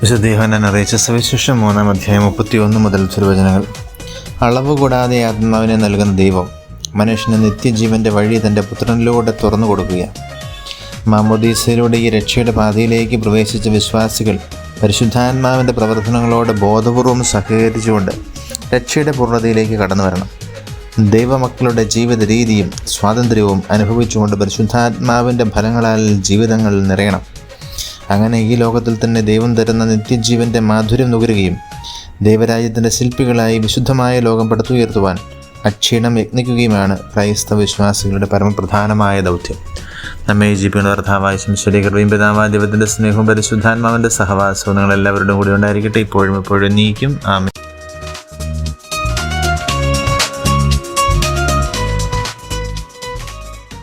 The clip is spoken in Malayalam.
വിശുദ്ധീഹനൻ അറിയിച്ച സവിശേഷം മൂന്നാം അധ്യായം മുപ്പത്തി ഒന്ന് മുതൽ തിരുവചനങ്ങൾ. അളവ് കൂടാതെ ആത്മാവിനെ നൽകുന്ന ദൈവം മനുഷ്യന് നിത്യജീവന്റെ വഴി തന്റെ പുത്രനിലൂടെ തുറന്നു കൊടുക്കുക മാമോദീസയിലൂടെ ഈ രക്ഷയുടെ പാതയിലേക്ക് പ്രവേശിച്ച വിശ്വാസികൾ പരിശുദ്ധാത്മാവിന്റെ പ്രവർത്തനങ്ങളോട് ബോധപൂർവം സഹകരിച്ചുകൊണ്ട് രക്ഷയുടെ പൂർണതയിലേക്ക് കടന്നു വരണം. ദൈവമക്കളുടെ ജീവിത രീതിയും സ്വാതന്ത്ര്യവും അനുഭവിച്ചുകൊണ്ട് പരിശുദ്ധാത്മാവിന്റെ ഫലങ്ങളാൽ ജീവിതങ്ങൾ നിറയണം. അങ്ങനെ ഈ ലോകത്തിൽ തന്നെ ദൈവം തരുന്ന നിത്യജീവന്റെ മാധുര്യം നുകരുകയും ദൈവരാജ്യത്തിന്റെ ശില്പികളായി വിശുദ്ധമായ ലോകം പടുത്തുയർത്തുവാൻ അക്ഷീണം യത്നിക്കുകയുമാണ് ക്രൈസ്തവ വിശ്വാസികളുടെ പരമപ്രധാനമായ ദൗത്യം. നമ്മെ ജീപ്പിക്കുന്ന ഭർത്താവായ ശംശ്വരി കൃപയും പിതാവായ ദൈവത്തിന്റെ സ്നേഹവും പരിശുദ്ധാത്മാവിന്റെ സഹവാസവും നിങ്ങൾ എല്ലാവരുടെയും കൂടി ഉണ്ടായിരിക്കട്ടെ. ഇപ്പോഴും ഇപ്പോഴും നീക്കും. ആമേ